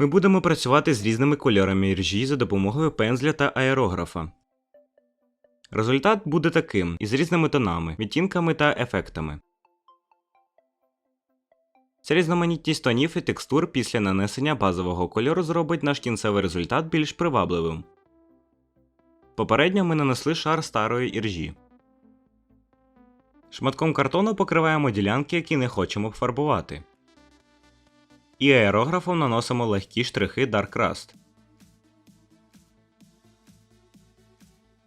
Ми будемо працювати з різними кольорами іржі за допомогою пензля та аерографа. Результат буде таким із різними тонами, відтінками та ефектами. Ця різноманітність тонів і текстур після нанесення базового кольору зробить наш кінцевий результат більш привабливим. Попередньо ми нанесли шар старої іржі. Шматком картону покриваємо ділянки, які не хочемо фарбувати. І аерографом наносимо легкі штрихи Dark Rust.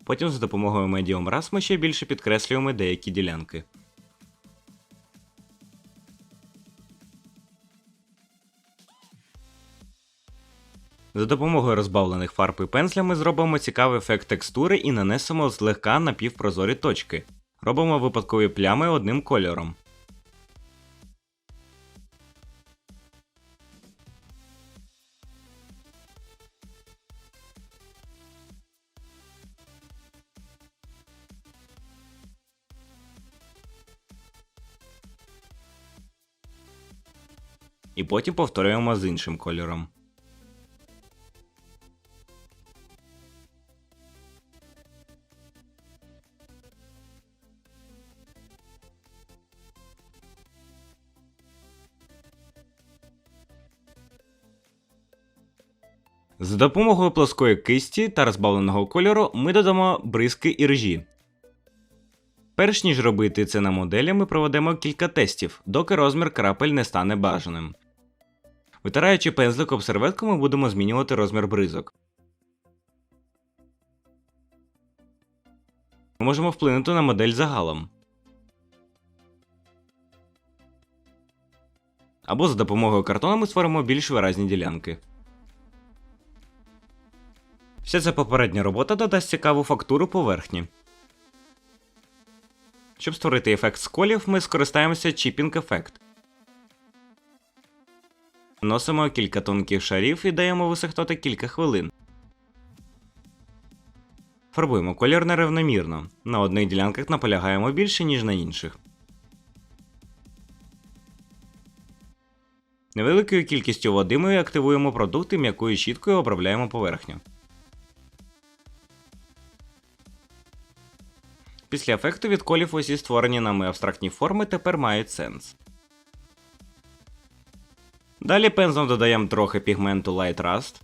Потім за допомогою Medium Rust ми ще більше підкреслюємо деякі ділянки. За допомогою розбавлених фарб і пензля ми зробимо цікавий ефект текстури і нанесемо злегка напівпрозорі точки. Робимо випадкові плями одним кольором. І потім повторюємо з іншим кольором. За допомогою плоскої кисті та розбавленого кольору ми додамо бризки і ржі. Перш ніж робити це на моделі, ми проведемо кілька тестів, доки розмір крапель не стане бажаним. Витираючи пензлик об серветку, ми будемо змінювати розмір бризок. Ми можемо вплинути на модель загалом. Або за допомогою картону ми створимо більш виразні ділянки. Вся ця попередня робота додасть цікаву фактуру поверхні. Щоб створити ефект сколів, ми скористаємося чіпінг ефект. Наносимо кілька тонких шарів і даємо висохнути кілька хвилин. Фарбуємо колір нерівномірно. На одних ділянках наполягаємо більше, ніж на інших. Невеликою кількістю води ми активуємо продукти м'якою щіткою обробляємо поверхню. Після ефекту від колів усі створені нами абстрактні форми тепер мають сенс. Далі пензлом додаємо трохи пігменту Light Rust.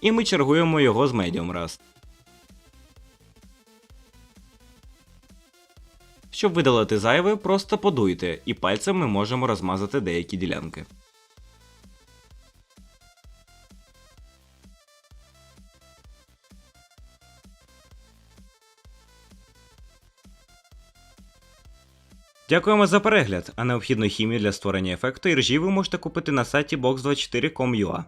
І ми чергуємо його з Medium Rust. Щоб видалити зайве, просто подуйте, і пальцем ми можемо розмазати деякі ділянки. Дякуємо за перегляд, а необхідну хімію для створення ефекту і ржі ви можете купити на сайті box24.com.ua.